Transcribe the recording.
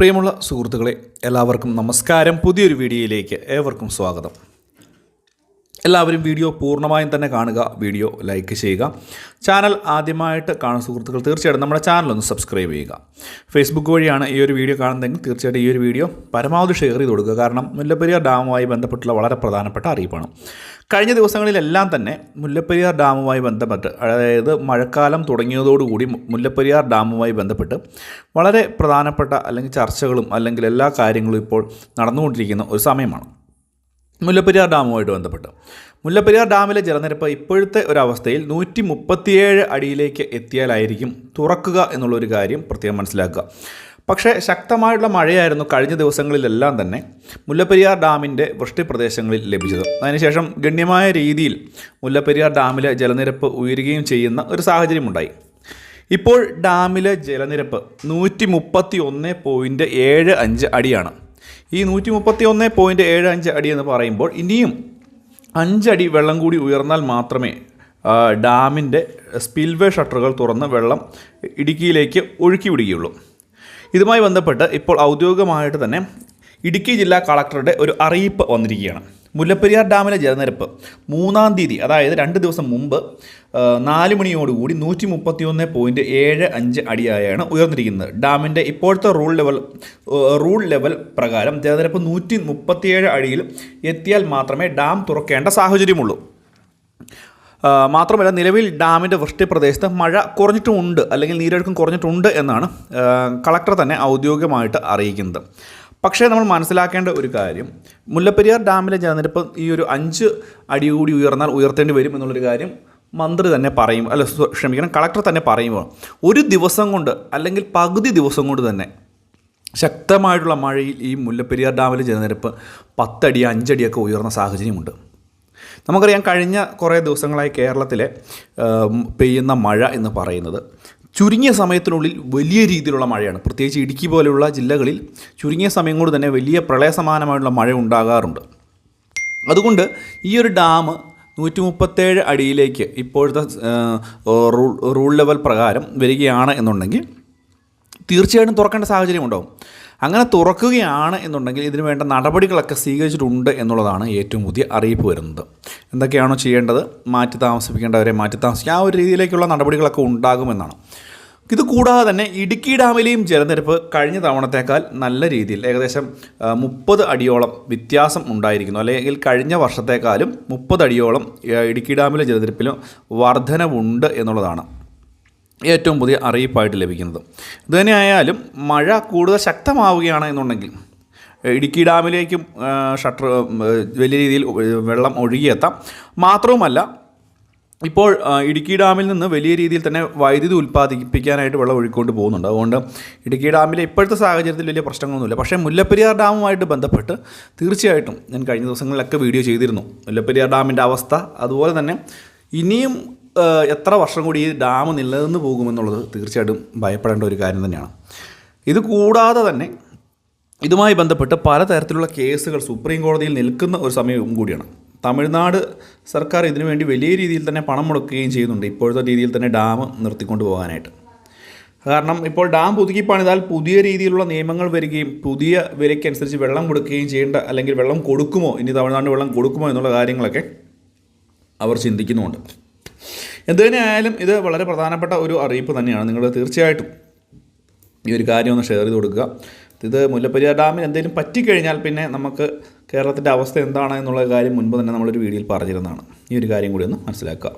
പ്രിയമുള്ള സുഹൃത്തുക്കളെ എല്ലാവർക്കും നമസ്കാരം. പുതിയൊരു വീഡിയോയിലേക്ക് ഏവർക്കും സ്വാഗതം. എല്ലാവരും വീഡിയോ പൂർണമായും തന്നെ കാണുക വീഡിയോ ലൈക്ക് ചെയ്യുക. ചാനൽ ആദ്യമായിട്ട് കാണുന്ന സുഹൃത്തുക്കൾ തീർച്ചയായിട്ടും നമ്മുടെ ചാനൽ ഒന്ന് സബ്സ്ക്രൈബ് ചെയ്യുക. ഫേസ്ബുക്ക് വഴിയാണ് ഈ ഒരു വീഡിയോ കാണുന്നതെങ്കിൽ തീർച്ചയായിട്ടും ഈ ഒരു വീഡിയോ പരമാവധി ഷെയർ ചെയ്ത് കൊടുക്കുക. കാരണം മുല്ലപ്പെരിയാർ ഡാമുമായി ബന്ധപ്പെട്ടുള്ള വളരെ പ്രധാനപ്പെട്ട അറിയിപ്പാണ്. കഴിഞ്ഞ ദിവസങ്ങളിലെല്ലാം തന്നെ മുല്ലപ്പെരിയാർ ഡാമുമായി ബന്ധപ്പെട്ട് അതായത് മഴക്കാലം തുടങ്ങിയതോടുകൂടി മുല്ലപ്പെരിയാർ ഡാമുമായി ബന്ധപ്പെട്ട് വളരെ പ്രധാനപ്പെട്ട അല്ലെങ്കിൽ ചർച്ചകളും അല്ലെങ്കിൽ എല്ലാ കാര്യങ്ങളും ഇപ്പോൾ നടന്നുകൊണ്ടിരിക്കുന്ന ഒരു സമയമാണ് മുല്ലപ്പെരിയാർ ഡാമുമായിട്ട് ബന്ധപ്പെട്ട്. മുല്ലപ്പെരിയാർ ഡാമിലെ ജലനിരപ്പ് ഇപ്പോഴത്തെ ഒരവസ്ഥയിൽ നൂറ്റി മുപ്പത്തിയേഴ് അടിയിലേക്ക് എത്തിയാലായിരിക്കും തുറക്കുക എന്നുള്ളൊരു കാര്യം പ്രത്യേകം മനസ്സിലാക്കുക. പക്ഷേ ശക്തമായുള്ള മഴയായിരുന്നു കഴിഞ്ഞ ദിവസങ്ങളിലെല്ലാം തന്നെ മുല്ലപ്പെരിയാർ ഡാമിന്റെ വൃഷ്ടിപ്രദേശങ്ങളിൽ ലഭിച്ചത്. അതിനുശേഷം ഗണ്യമായ രീതിയിൽ മുല്ലപ്പെരിയാർ ഡാമിലെ ജലനിരപ്പ് ഉയരുകയും ചെയ്യുന്ന ഒരു സാഹചര്യമുണ്ടായി. ഇപ്പോൾ ഡാമിലെ ജലനിരപ്പ് നൂറ്റി മുപ്പത്തി ഒന്ന് പോയിന്റ് ഏഴ് അഞ്ച് അടിയാണ്. ഈ നൂറ്റി മുപ്പത്തി ഒന്ന് പോയിന്റ് ഏഴ് അഞ്ച് അടി എന്ന് പറയുമ്പോൾ ഇനിയും അഞ്ചടി വെള്ളം കൂടി ഉയർന്നാൽ മാത്രമേ ഡാമിന്റെ സ്പിൽവേ ഷട്ടറുകൾ തുറന്ന് വെള്ളം ഇടുക്കിയിലേക്ക് ഒഴുക്കി വിടുകയുള്ളൂ. ഇതുമായി ബന്ധപ്പെട്ട് ഇപ്പോൾ ഔദ്യോഗികമായിട്ട് തന്നെ ഇടുക്കി ജില്ലാ കളക്ടറുടെ ഒരു അറിയിപ്പ് വന്നിരിക്കുകയാണ്. മുല്ലപ്പെരിയാർ ഡാമിലെ ജലനിരപ്പ് മൂന്നാം തീയതി അതായത് രണ്ട് ദിവസം മുമ്പ് നാല് മണിയോടുകൂടി നൂറ്റി മുപ്പത്തി ഒന്ന് പോയിന്റ് ഏഴ് അഞ്ച് അടിയായാണ് ഉയർന്നിരിക്കുന്നത്. ഡാമിന്റെ ഇപ്പോഴത്തെ റൂൾ ലെവൽ റൂൾ ലെവൽ പ്രകാരം ജലനിരപ്പ് നൂറ്റി മുപ്പത്തിയേഴ് അടിയിൽ എത്തിയാൽ മാത്രമേ ഡാം തുറക്കേണ്ട സാഹചര്യമുള്ളൂ. മാത്രമല്ല നിലവിൽ ഡാമിന്റെ വൃഷ്ടിപ്രദേശത്ത് മഴ കുറഞ്ഞിട്ടുമുണ്ട് അല്ലെങ്കിൽ നീരൊഴുക്കം കുറഞ്ഞിട്ടുണ്ട് എന്നാണ് കളക്ടർ തന്നെ ഔദ്യോഗികമായിട്ട് അറിയിക്കുന്നത്. പക്ഷേ നമ്മൾ മനസ്സിലാക്കേണ്ട ഒരു കാര്യം മുല്ലപ്പെരിയാർ ഡാമിലെ ജലനിരപ്പ് ഈ ഒരു അഞ്ച് അടി കൂടി ഉയർന്നാൽ ഉയർത്തേണ്ടി വരും എന്നുള്ളൊരു കാര്യം മന്ത്രി തന്നെ പറയും അല്ല ക്ഷമിക്കണം കളക്ടർ തന്നെ പറയുമ്പോൾ ഒരു ദിവസം കൊണ്ട് അല്ലെങ്കിൽ പകുതി ദിവസം കൊണ്ട് തന്നെ ശക്തമായിട്ടുള്ള മഴയിൽ ഈ മുല്ലപ്പെരിയാർ ഡാമിലെ ജലനിരപ്പ് പത്തടി അഞ്ചടിയൊക്കെ ഉയർന്ന സാഹചര്യമുണ്ട്. നമുക്കറിയാം കഴിഞ്ഞ കുറേ ദിവസങ്ങളായി കേരളത്തിലെ പെയ്യുന്ന മഴ എന്ന് പറയുന്നത് ചുരുങ്ങിയ സമയത്തിനുള്ളിൽ വലിയ രീതിയിലുള്ള മഴയാണ്. പ്രത്യേകിച്ച് ഇടുക്കി പോലെയുള്ള ജില്ലകളിൽ ചുരുങ്ങിയ സമയം കൊണ്ട് തന്നെ വലിയ പ്രളയസമാനമായുള്ള മഴ ഉണ്ടാകാറുണ്ട്. അതുകൊണ്ട് ഈ ഒരു ഡാം നൂറ്റി മുപ്പത്തേഴ് അടിയിലേക്ക് ഇപ്പോഴത്തെ റൂൾ റൂൾ ലെവൽ പ്രകാരം വരികയാണ് എന്നുണ്ടെങ്കിൽ തീർച്ചയായിട്ടും തുറക്കേണ്ട സാഹചര്യം ഉണ്ടാവും അങ്ങനെ തുറക്കുകയാണ് എന്നുണ്ടെങ്കിൽ ഇതിന് വേണ്ട നടപടികളൊക്കെ സ്വീകരിച്ചിട്ടുണ്ട് എന്നുള്ളതാണ് ഏറ്റവും പുതിയ അറിയിപ്പ് വരുന്നത്. എന്തൊക്കെയാണോ ചെയ്യേണ്ടത്? മാറ്റി താമസിപ്പിക്കേണ്ടവരെ മാറ്റി താമസിക്കുക. ആ ഒരു രീതിയിലേക്കുള്ള നടപടികളൊക്കെ ഉണ്ടാകുമെന്നാണ്. ഇത് കൂടാതെ തന്നെ ഇടുക്കി ഡാമിലെയും ജലനിരപ്പ് കഴിഞ്ഞ തവണത്തേക്കാൾ നല്ല രീതിയിൽ ഏകദേശം മുപ്പത് അടിയോളം വ്യത്യാസം ഉണ്ടായിരിക്കുന്നു. അല്ലെങ്കിൽ കഴിഞ്ഞ വർഷത്തേക്കാളും മുപ്പത് അടിയോളം ഇടുക്കി ഡാമിലെ ജലനിരപ്പിലും വർധനവുണ്ട് എന്നുള്ളതാണ്. ഏറ്റവും പുതിയ അറിയിപ്പായിട്ട് ലഭിക്കുന്നത്. ഇതുതന്നെയായാലും മഴ കൂടുതൽ ശക്തമാവുകയാണ് എന്നുണ്ടെങ്കിൽ ഇടുക്കി ഡാമിലേക്കും ഷട്ടർ വലിയ രീതിയിൽ വെള്ളം ഒഴുകിയെത്താം. മാത്രവുമല്ല ഇപ്പോൾ ഇടുക്കി ഡാമിൽ നിന്ന് വലിയ രീതിയിൽ തന്നെ വൈദ്യുതി ഉൽപ്പാദിപ്പിക്കാനായിട്ട് വെള്ളം ഒഴുക്കൊണ്ട് പോകുന്നുണ്ട്. അതുകൊണ്ട് ഇടുക്കി ഡാമിലെ ഇപ്പോഴത്തെ സാഹചര്യത്തിൽ വലിയ പ്രശ്നങ്ങളൊന്നുമില്ല. പക്ഷേ മുല്ലപ്പെരിയാർ ഡാമുമായിട്ട് ബന്ധപ്പെട്ട് തീർച്ചയായിട്ടും ഞാൻ കഴിഞ്ഞ ദിവസങ്ങളിലൊക്കെ വീഡിയോ ചെയ്തിരുന്നു. മുല്ലപ്പെരിയാർ ഡാമിന്റെ അവസ്ഥ അതുപോലെ തന്നെ ഇനിയും എത്ര വർഷം കൂടി ഈ ഡാം നിലനിന്ന് പോകുമെന്നുള്ളത് തീർച്ചയായിട്ടും ഭയപ്പെടേണ്ട ഒരു കാര്യം തന്നെയാണ്. ഇത് കൂടാതെ തന്നെ ഇതുമായി ബന്ധപ്പെട്ട് പലതരത്തിലുള്ള കേസുകൾ സുപ്രീം കോടതിയിൽ നിൽക്കുന്ന ഒരു സമയവും കൂടിയാണ്. തമിഴ്നാട് സർക്കാർ ഇതിനുവേണ്ടി വലിയ രീതിയിൽ തന്നെ പണം മുടക്കുകയും ചെയ്യുന്നുണ്ട് ഇപ്പോഴത്തെ രീതിയിൽ തന്നെ ഡാം നിർത്തിക്കൊണ്ട് പോകാനായിട്ട്. കാരണം ഇപ്പോൾ ഡാം പുതുക്കി പണിതാൽ പുതിയ രീതിയിലുള്ള നിയമങ്ങൾ വരികയും പുതിയ വിലയ്ക്കനുസരിച്ച് വെള്ളം കൊടുക്കുകയും ചെയ്യേണ്ട അല്ലെങ്കിൽ വെള്ളം കൊടുക്കുമോ ഇനി തമിഴ്നാട് വെള്ളം കൊടുക്കുമോ എന്നുള്ള കാര്യങ്ങളൊക്കെ അവർ ചിന്തിക്കുന്നുമുണ്ട്. എന്തു തന്നെ ആയാലും ഇത് വളരെ പ്രധാനപ്പെട്ട ഒരു അറിയിപ്പ് തന്നെയാണ്. നിങ്ങൾ തീർച്ചയായിട്ടും ഈ ഒരു കാര്യം ഒന്ന് ഷെയർ ചെയ്ത് കൊടുക്കുക. ഇത് മുല്ലപ്പെരിയാർ ഡാമിന് എന്തെങ്കിലും പറ്റിക്കഴിഞ്ഞാൽ പിന്നെ നമുക്ക് കേരളത്തിന്റെ അവസ്ഥ എന്താണ് എന്നുള്ള കാര്യം മുൻപ് തന്നെ നമ്മളൊരു വീഡിയോയിൽ പറഞ്ഞിരുന്നതാണ്. ഈ ഒരു കാര്യം കൂടി ഒന്ന് മനസ്സിലാക്കുക.